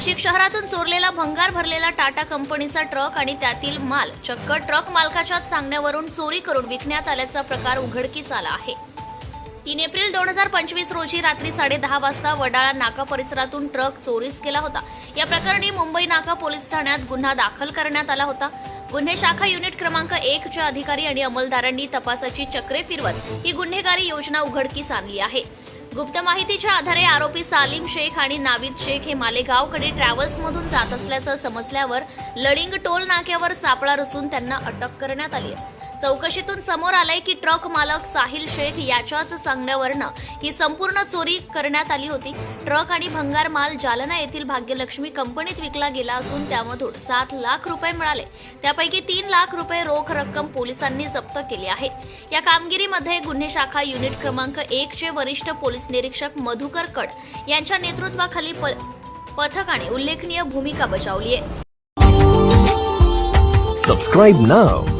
नाशिक शहरातून चोरलेला भंगार भरलेला टाटा कंपनीचा ट्रक आणि त्यातील माल. चक्क ट्रक मालकाच्याच सांगण्यावरून चोरी करून विकण्यात आल्याचा प्रकार उघडकीस आला आहे. तीन एप्रिल दोन हजार पंचवीस रोजी रात्री साडेदहा वाजता वडाळा नाका परिसरातून ट्रक चोरीस केला होता. या प्रकरणी मुंबई नाका पोलीस ठाण्यात गुन्हा दाखल करण्यात आला होता. गुन्हे शाखा युनिट क्रमांक एक च्या अधिकारी आणि अंमलदारांनी तपासाची चक्रे फिरवत ही गुन्हेगारी योजना उघडकीस आणली आहे. गुप्त माहितीच्या आधारे आरोपी सालीम शेख आणि नावीद शेख हे मालेगावकडे ट्रॅव्हल्समधून जात असल्याचं समजल्यावर लळिंग टोल नाक्यावर सापळा रचून त्यांना अटक करण्यात आली आहे. चौकशीतून समोर आलंय की ट्रक मालक साहिल शेख याच्याच सांगण्यावरनं ही संपूर्ण चोरी करण्यात आली होती. ट्रक आणि भंगार माल जालना येथील भाग्यलक्ष्मी कंपनीत विकला गेला असून त्यामधून सात लाख रुपये मिळाले. त्यापैकी तीन लाख रुपये रोख रक्कम पोलिसांनी जप्त केली आहे. या कामगिरीमध्ये गुन्हे शाखा युनिट क्रमांक एक चे वरिष्ठ पोलीस निरीक्षक मधुकर कड यांच्या नेतृत्वाखाली प- पथकाने उल्लेखनीय भूमिका बजावली आहे Subscribe now.